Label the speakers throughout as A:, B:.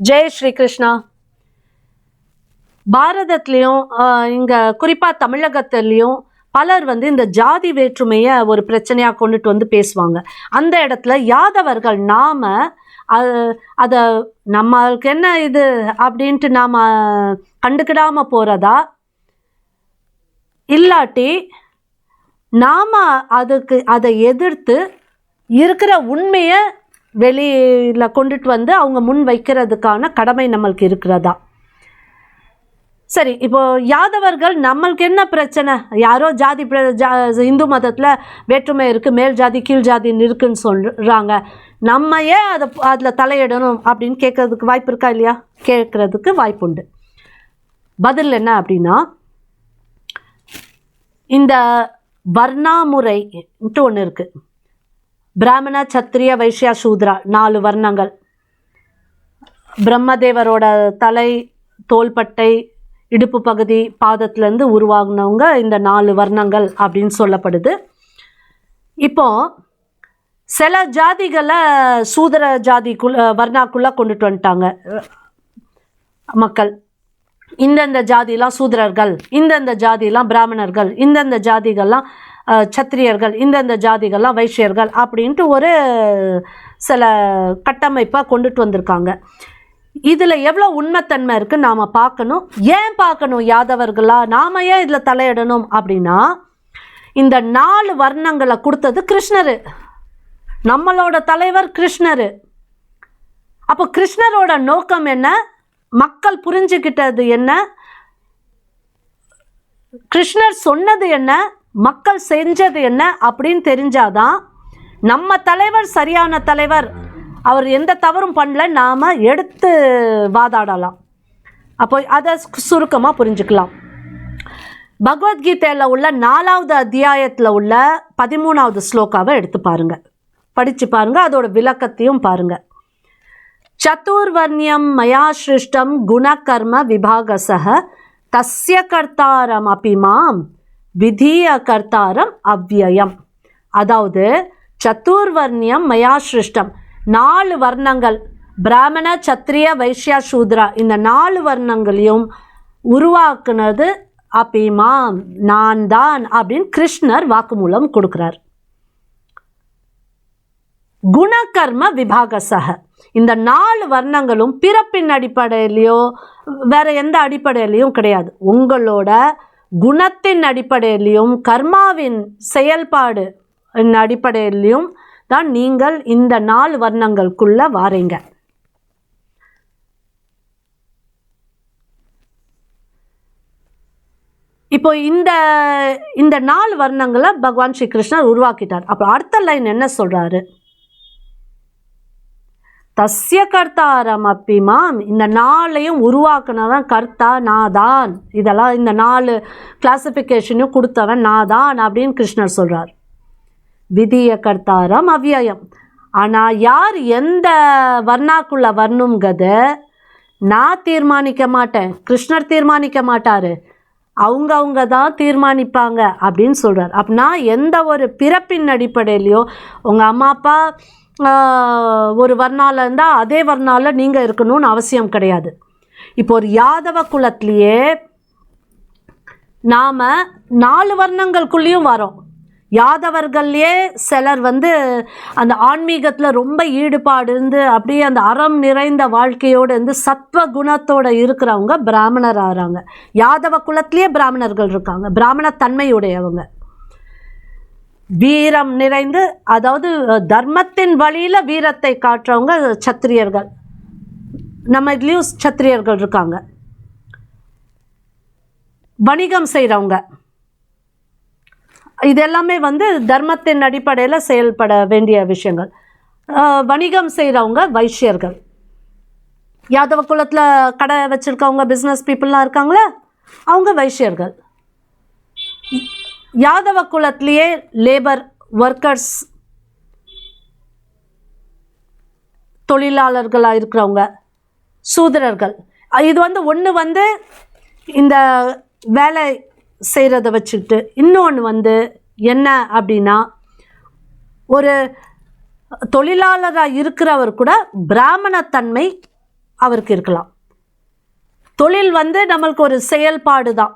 A: ஜெய் ஸ்ரீ கிருஷ்ணா பாரதத்துலேயும் இங்கே குறிப்பாக தமிழகத்துலேயும் பலர் வந்து இந்த ஜாதி வேற்றுமையை ஒரு பிரச்சனையாக கொண்டுட்டு வந்து பேசுவாங்க. அந்த இடத்துல யாதவர்கள் நாம் அதை நம்மளுக்கு என்ன இது அப்படின்ட்டு நாம் கண்டுக்கிடாமல் போகிறதா இல்லாட்டி நாம் அதுக்கு அதை எதிர்த்து இருக்கிற உண்மையை வெளியில் கொண்டுட்டு வந்து அவங்க முன் வைக்கிறதுக்கான கடமை நம்மளுக்கு இருக்கிறதா? சரி இப்போ யாதவர்கள் நம்மளுக்கு என்ன பிரச்சனை? யாரோ ஜாதி பிர- ஜா இந்து மதத்தில் வேற்றுமை இருக்குது மேல் ஜாதி கீழ் ஜாதின்னு இருக்குன்னு சொல்கிறாங்க நம்ம ஏன் அதை அதில் தலையிடணும் அப்படின்னு கேட்கறதுக்கு வாய்ப்பு இருக்கா இல்லையா? கேட்குறதுக்கு வாய்ப்பு உண்டு. பதில் என்ன அப்படின்னா இந்த வர்ணாமுறைன்ட்டு ஒன்று இருக்குது பிராமண சத்திரிய வைஷ்யா சூத்ரா நாலு வர்ணங்கள். பிரம்மதேவரோட தலை தோள்பட்டை இடுப்பு பகுதி பாதத்துலேருந்து உருவாகினவங்க இந்த நாலு வர்ணங்கள் அப்படின்னு சொல்லப்படுது. இப்போ சில ஜாதிகளை சூதர ஜாதிக்குள்ள வர்ணாக்குள்ளே கொண்டுட்டு வந்துட்டாங்க மக்கள். இந்தந்த ஜாதிலாம் சூதரர்கள் இந்தந்த ஜாதிலாம் பிராமணர்கள் இந்தந்த ஜாதிகள்லாம் சத்திரியர்கள் இந்தந்த ஜாதிகள்லாம் வைஷ்யர்கள் அப்படின்ட்டு ஒரு சில கட்டமைப்பாக கொண்டுட்டு வந்திருக்காங்க. இதில் எவ்வளோ உண்மைத்தன்மை இருக்குன்னு நாம் பார்க்கணும். ஏன் பார்க்கணும் யாதவர்களா? நாம ஏன் இதில் தலையிடணும் அப்படின்னா இந்த நாலு வர்ணங்களை கொடுத்தது கிருஷ்ணர். நம்மளோட தலைவர் கிருஷ்ணர். அப்போ கிருஷ்ணரோட நோக்கம் என்ன? மக்கள் புரிஞ்சுக்கிட்டது என்ன? கிருஷ்ணர் சொன்னது என்ன? மக்கள் செஞ்சது என்ன அப்படின்னு தெரிஞ்சாதான் நம்ம தலைவர் சரியான தலைவர் அவர் எந்த தவறும் பண்ணல நாம் எடுத்து வாதாடலாம். அப்போ அதை சுருக்கமாக புரிஞ்சுக்கலாம். பகவத்கீதையில் உள்ள நாலாவது அத்தியாயத்தில் உள்ள பதிமூணாவது ஸ்லோகாவை எடுத்து பாருங்க. படித்து பாருங்க அதோட விளக்கத்தையும் பாருங்க. சதுர்வர்ணியம் மயா சிருஷ்டம் குணகர்ம விபாகசக தஸ்ய கர்த்தாரம் அபிமாம் விதிய கர்த்தாரம் அவ்வியம் அதாவது சதுர்வர்ணியம் மயா சிருஷ்டம் நாலு வர்ணங்கள். பிராமண சத்திரிய வைஷ்யா சூத்ரா. இந்த நாலு வர்ணங்களையும் உருவாக்குனது அபிமாம். நான் தான் அப்படின்னு கிருஷ்ணர் வாக்குமூலம் கொடுக்குறார். குணகர்ம விபாகசக. இந்த நாலு வர்ணங்களும் பிறப்பின் அடிப்படையிலையோ வேற எந்த அடிப்படையிலையும் கிடையாது. உங்களோட குணத்தின் அடிப்படையிலையும் கர்மாவின் செயல்பாடு அடிப்படையிலையும் தான் நீங்கள் இந்த நாலு வர்ணங்களுக்குள்ள வாரீங்க. இப்போ இந்த இந்த நாலு வர்ணங்களை பகவான் ஸ்ரீ கிருஷ்ணர் உருவாக்கிட்டார். அப்போ அடுத்த லைன் என்ன சொல்றாரு? தஸ்ய கர்த்தாரம் அப்பிமாம் இந்த நாளையும் உருவாக்குனவன் கர்த்தா நான் தான் இதெல்லாம் இந்த நாலு கிளாசிஃபிகேஷனையும் கொடுத்தவன் நான் தான் அப்படின்னு கிருஷ்ணர் சொல்கிறார் விதிய கர்த்தாரம் அவ்யயம் ஆனால் யார் எந்த வர்ணாக்குள்ளே வரணுங்கிறத நான் தீர்மானிக்க மாட்டேன். கிருஷ்ணர் தீர்மானிக்க மாட்டார். அவங்க அவங்க தான் தீர்மானிப்பாங்க அப்படின்னு சொல்கிறார் அப்படின்னா எந்த ஒரு பிறப்பின் அடிப்படையிலையோ உங்கள் அம்மா அப்பா ஒரு வர்ணால இருந்தால் அதே வர்ணால நீங்கள் இருக்கணும்னு அவசியம் கிடையாது. இப்போ ஒரு யாதவ குலத்திலேயே நாம் நாலு வர்ணங்களுக்குள்ளேயும் வரோம். யாதவர்கள்லேயே சிலர் வந்து அந்த ஆன்மீகத்தில் ரொம்ப ஈடுபாடு இருந்து அப்படியே அந்த அறம் நிறைந்த வாழ்க்கையோடு இருந்து சத்வ குணத்தோடு இருக்கிறவங்க பிராமணர் ஆகிறாங்க யாதவ குலத்திலேயே பிராமணர்கள் இருக்காங்க. பிராமண தன்மையுடையவங்க வீரம் நிறைந்து அதாவது தர்மத்தின் வழியில் வீரத்தை காட்டுறவங்க சத்திரியர்கள். நம்ம இதுலேயும் சத்திரியர்கள் இருக்காங்க. வணிகம் செய்கிறவங்க இது எல்லாமே வந்து தர்மத்தின் அடிப்படையில் செயல்பட வேண்டிய விஷயங்கள். வணிகம் செய்கிறவங்க வைஷ்யர்கள். யாதவ குலத்தில் கடை வச்சுருக்கவங்க பிஸ்னஸ் பீப்புளெலாம் இருக்காங்களே அவங்க வைஷ்யர்கள். யாதவ குலத்திலேயே லேபர் ஒர்க்கர்ஸ் தொழிலாளர்களாக இருக்கிறவங்க சூதரர்கள். இது வந்து ஒன்று வந்து இந்த வேலை செய்கிறத வச்சுக்கிட்டு இன்னொன்று வந்து என்ன அப்படின்னா ஒரு தொழிலாளராக இருக்கிறவர் கூட பிராமணத்தன்மை அவருக்கு இருக்கலாம். தொழில் வந்து நம்மளுக்கு ஒரு செயல்பாடு தான்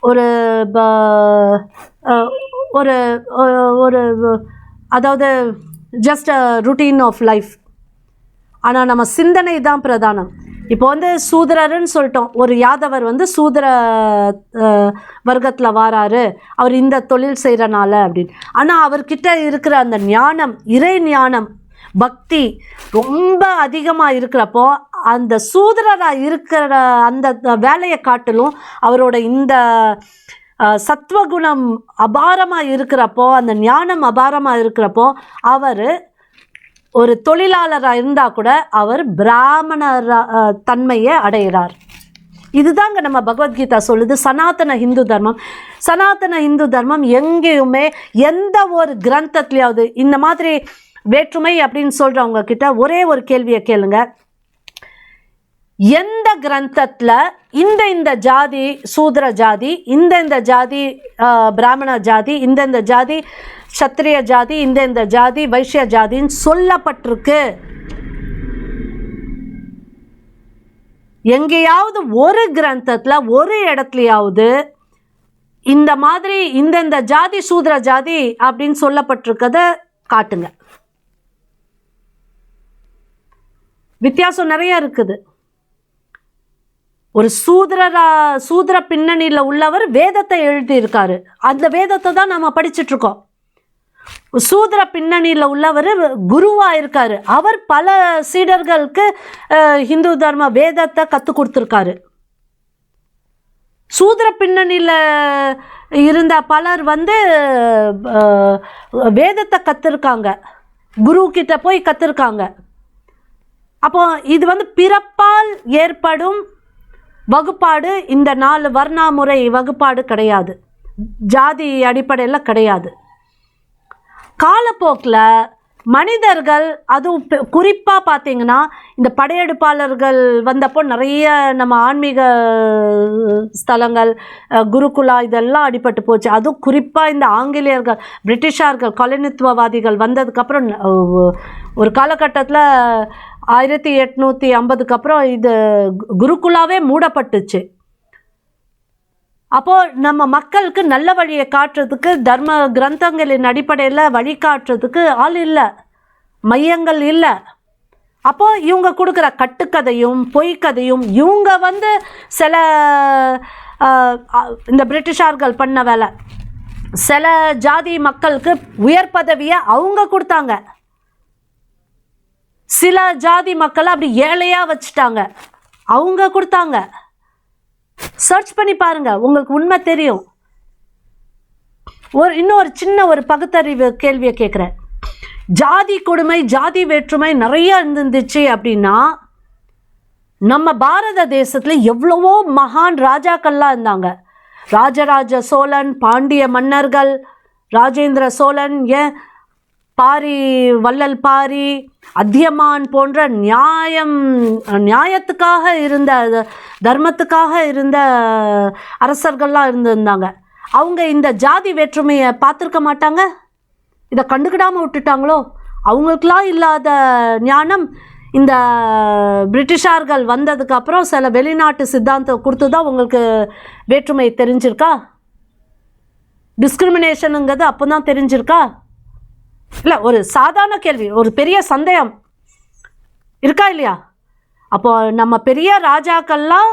A: ஒரு ப- ஒரு ஒரு- அதாவது ஜஸ்ட் ருட்டீன் ஆஃப் லைஃப் ஆனால் நம்ம சிந்தனை தான் பிரதானம். இப்போ வந்து சூதரர்னு சொல்லிட்டோம். ஒரு யாதவர் வந்து சூதர வர்க்கத்தில் வாராரு. அவர் இந்த தொழில் செய்கிறனால அப்படின்னு. ஆனால் அவர்கிட்ட இருக்கிற அந்த ஞானம் இறை ஞானம் பக்தி ரொம்ப அதிகமாக இருக்கிறப்போ அந்த சூதரராக இருக்கிற அந்த வேலையை காட்டிலும் அவரோட இந்த சத்வகுணம் அபாரமாக இருக்கிறப்போ அந்த ஞானம் அபாரமாக இருக்கிறப்போ அவர் ஒரு தொழிலாளராக இருந்தால் கூட அவர் பிராமணர் தன்மையை அடைகிறார் இதுதாங்க நம்ம பகவத்கீதா சொல்லுது சனாதன இந்து தர்மம். சனாதன இந்து தர்மம் எங்கேயுமே எந்த ஒரு கிரந்தத்துலேயாவது இந்த மாதிரி வேற்றுமை அப்படின்னு சொல்கிறவங்க கிட்ட ஒரே ஒரு கேள்வியை கேளுங்க. எந்த கிரந்தத்தில் இந்த இந்த ஜாதி சூத்ர ஜாதி இந்த இந்த ஜாதி பிராமண ஜாதி இந்த இந்த ஜாதி சத்திரிய ஜாதி இந்த இந்த ஜாதி வைஷ்ய ஜாதின்னு சொல்லப்பட்டிருக்கு. எங்கேயாவது ஒரு கிரந்தத்தில் ஒரு இடத்துலையாவது இந்த மாதிரி இந்தந்த ஜாதி சூத்ர ஜாதி அப்படின்னு சொல்லப்பட்டிருக்கத காட்டுங்க. வித்தியாசம் நிறைய இருக்குது. ஒரு சூதரரா சூதர பின்னணியில் உள்ளவர் வேதத்தை எழுதியிருக்காரு. அந்த வேதத்தை தான் நம்ம படிச்சுட்ருக்கோம் சூதர பின்னணியில் உள்ளவர் குருவாக இருக்காரு. அவர் பல சீடர்களுக்கு ஹிந்து இந்து தர்ம வேதத்தை கற்றுக் கொடுத்துருக்காரு. சூதர பின்னணியில் இருந்த பலர் வந்து வேதத்தை கற்றுருக்காங்க குரு கிட்ட போய் கற்றுருக்காங்க அப்போ இது வந்து பிறப்பால் ஏற்படும் வகுப்பாடு. இந்த நாலு வர்ணாமுறை வகுப்பாடு கிடையாது. ஜாதி அடிப்படையில் கிடையாது. காலப்போக்கில் மனிதர்கள் அதுவும் குறிப்பாக பார்த்தீங்கன்னா இந்த படையெடுப்பாளர்கள் வந்தப்போ நிறைய நம்ம ஆன்மீக ஸ்தலங்கள் குருகுலா இதெல்லாம் அடிபட்டு போச்சு. அதுவும் குறிப்பாக இந்த ஆங்கிலேயர்கள் பிரிட்டிஷார்கள் கொலனித்துவவாதிகள் வந்ததுக்கப்புறம் ஒரு காலகட்டத்தில் ஆயிரத்தி எட்நூற்றி ஐம்பதுக்கு அப்புறம் இது கு- குருகுலாவே மூடப்பட்டுச்சு. அப்போது நம்ம மக்களுக்கு நல்ல வழியை காட்டுறதுக்கு தர்ம கிரந்தங்களின் அடிப்படையில் வழி காட்டுறதுக்கு ஆள் இல்லை மையங்கள் இல்லை. அப்போது இவங்க கொடுக்குற கட்டுக்கதையும் பொய்க்கதையும் இவங்க வந்து சில இந்த பிரிட்டிஷார்கள் பண்ண வேலை. சில ஜாதி மக்களுக்கு உயர் பதவியை அவங்க கொடுத்தாங்க. சில ஜாதி மக்களை அப்படி ஏழையாக வச்சுட்டாங்க. அவங்க கொடுத்தாங்க. சர்ச் பண்ணி பாருங்க. உங்களுக்கு உண்மை தெரியும். ஒரு இன்னொரு சின்ன ஒரு பகுத்தறிவு கேள்வியை கேட்குறேன் ஜாதி கொடுமை ஜாதி வேற்றுமை நிறைய இருந்துச்சு அப்படின்னா நம்ம பாரத தேசத்தில் எவ்வளவோ மகான் ராஜாக்கள்லாம் இருந்தாங்க. ராஜராஜ சோழன் பாண்டிய மன்னர்கள் ராஜேந்திர சோழன் ஏன் பாரி வள்ளல் பாரி அத்தியமான் போன்ற நியாயம் நியாயத்துக்காக இருந்த தர்மத்துக்காக இருந்த அரசர்கள்லாம் இருந்திருந்தாங்க. அவங்க இந்த ஜாதி வேற்றுமையை பார்த்துருக்க மாட்டாங்க? இதை கண்டுக்கிடாமல் விட்டுட்டாங்களோ? அவங்களுக்கெல்லாம் இல்லாத ஞானம் இந்த பிரிட்டிஷார்கள் வந்ததுக்கப்புறம் சில வெளிநாட்டு சித்தாந்தம் கொடுத்து தான் உங்களுக்கு வேற்றுமை தெரிஞ்சிருக்கா? டிஸ்கிரிமினேஷனுங்கிறது அப்போ தான் தெரிஞ்சிருக்கா? இல்லை ஒரு சாதாரண கேள்வி ஒரு பெரிய சந்தேகம். இருக்கா இல்லையா? அப்போ நம்ம பெரிய ராஜாக்கள்லாம்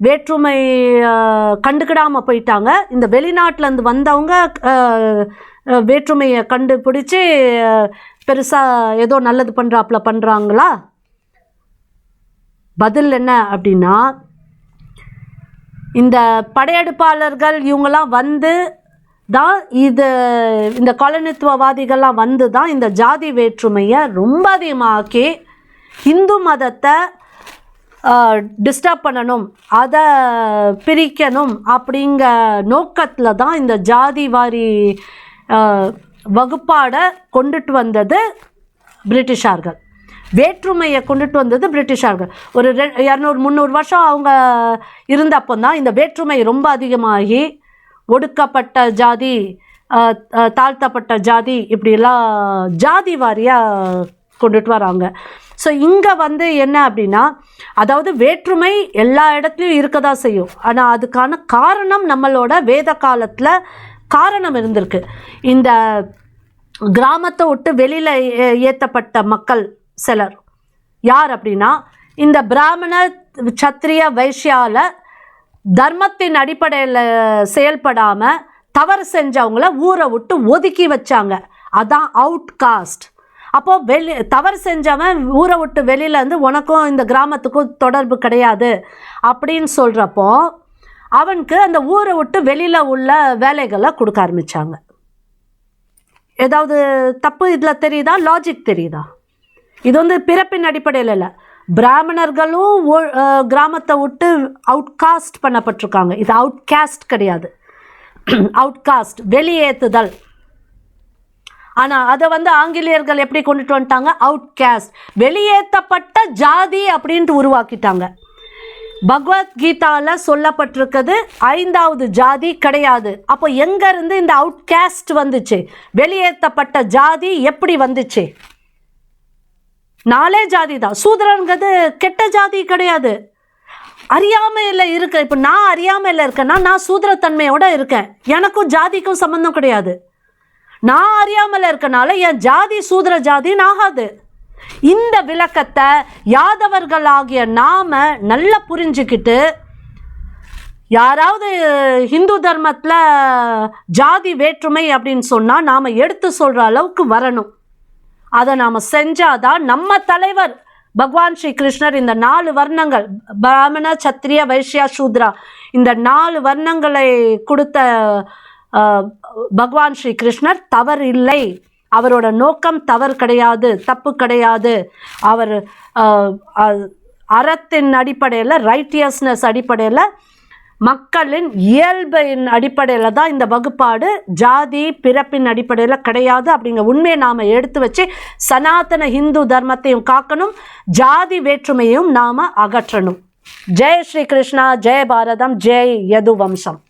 A: வேற்றுமை கண்டுக்கிடாமல் கண்டுக்கிடாம போயிட்டாங்க. இந்த வெளிநாட்டிலேருந்து வந்தவங்க வேற்றுமையை கண்டுபிடிச்சி பெருசாக ஏதோ நல்லது பண்ணுறாப்புல பண்ணுறாங்களா பதில் என்ன அப்படின்னா இந்த படையெடுப்பாளர்கள் இவங்கெல்லாம் வந்து தான் இது இந்த காலனித்துவவாதிகள்லாம் வந்து தான் இந்த ஜாதி வேற்றுமையை ரொம்ப அதிகமாக்கி இந்து மதத்தை டிஸ்டர்ப் பண்ணணும் அதை பிரிக்கணும் அப்படிங்கிற நோக்கத்தில் தான் இந்த ஜாதி வாரி வகுப்பாடை கொண்டுட்டு வந்தது பிரிட்டிஷார்கள். வேற்றுமையை கொண்டுட்டு வந்தது பிரிட்டிஷார்கள். ஒரு ரெ இரநூறு முந்நூறு வருஷம் அவங்க இருந்தப்போ தான் இந்த வேற்றுமை ரொம்ப அதிகமாகி ஒடுக்கப்பட்ட ஜாதி தாழ்த்தப்பட்ட ஜாதி இப்படியெல்லாம் ஜாதி வாரியாக கொண்டுட்டு வராங்க. ஸோ இங்கே வந்து என்ன அப்படின்னா அதாவது வேற்றுமை எல்லா இடத்துலையும் இருக்க தான் செய்யும். ஆனால் அதுக்கான காரணம் நம்மளோட வேத காலத்தில் காரணம் இருந்திருக்கு. இந்த கிராமத்தை விட்டு வெளியில் ஏற்றப்பட்ட மக்கள் சிலர். யார் அப்படின்னா இந்த பிராமண சத்திரிய வைஷ்யாவில் தர்மத்தின் அடிப்படையில் செயல்படாமல் தவறு செஞ்சவங்கள ஊரை விட்டு ஒதுக்கி வச்சாங்க. அதான் அவுட் காஸ்ட் அப்போது வெளி தவறு செஞ்சவன் ஊரை விட்டு வெளியிலேருந்து உனக்கும் இந்த கிராமத்துக்கும் தொடர்பு கிடையாது அப்படின்னு சொல்கிறப்போ அவனுக்கு அந்த ஊரை விட்டு வெளியில் உள்ள வேலைகளை கொடுக்க ஆரம்பித்தாங்க ஏதாவது தப்பு இதில் தெரியுதா? லாஜிக் தெரியுதா? இது வந்து பிறப்பின் அடிப்படையில் இல்லை. பிராமணர்களும் கிராமத்தை விட்டு அவுட்காஸ்ட் பண்ணப்பட்டிருக்காங்க. இது அவுட்காஸ்ட் கிடையாது. அவுட்காஸ்ட் வெளியேற்றுதல். ஆனால் அதை வந்து ஆங்கிலேயர்கள் எப்படி கொண்டுட்டு வந்துட்டாங்க? அவுட்காஸ்ட் வெளியேற்றப்பட்ட ஜாதி அப்படின்ட்டு உருவாக்கிட்டாங்க. பகவத்கீதாவில் சொல்லப்பட்டிருக்கிறது ஐந்தாவது ஜாதி கிடையாது. அப்போ எங்கேருந்து இந்த அவுட்காஸ்ட் வந்துச்சு? வெளியேற்றப்பட்ட ஜாதி எப்படி வந்துச்சு? நாலே ஜாதி தான். சூதரங்கிறது கெட்ட ஜாதி கிடையாது. அறியாமையில் இருக்க இப்போ நான் அறியாமையில் இருக்கேன்னா நான் சூதரத்தன்மையோடு இருக்கேன். எனக்கும் ஜாதிக்கும் சம்மந்தம் கிடையாது. நான் அறியாமல் இருக்கனால என் ஜாதி சூதர ஜாதின்னு ஆகாது. இந்த விளக்கத்தை யாதவர்களாகிய நாம நல்லா புரிஞ்சுக்கிட்டு யாராவது ஹிந்து தர்மத்தில் ஜாதி வேற்றுமை அப்படின்னு சொன்னால் நாம் எடுத்து சொல்கிற அளவுக்கு வரணும். அதை நாம் செஞ்சாதான் நம்ம தலைவர் பகவான் ஸ்ரீ கிருஷ்ணர் இந்த நாலு வர்ணங்கள் பிராமண சத்திரிய வைஷ்யா சூத்ரா இந்த நாலு வர்ணங்களை கொடுத்த பகவான் ஸ்ரீ கிருஷ்ணர் தவறு இல்லை அவரோட நோக்கம் தவறு கிடையாது தப்பு கிடையாது. அவர் அறத்தின் அடிப்படையில் ரைட்டியஸ்னஸ் அடிப்படையில் மக்களின் இயல்பின் அடிப்படையில் தான் இந்த வகுப்பாடு ஜாதி பிறப்பின் அடிப்படையில் கிடையாது அப்படிங்கிற உண்மையை நாம் எடுத்து வச்சு சனாதன ஹிந்து தர்மத்தையும் காக்கணும் ஜாதி வேற்றுமையும் நாம் அகற்றணும். ஜெய் ஸ்ரீ கிருஷ்ணா ஜெய பாரதம் ஜெய் யது வம்சம்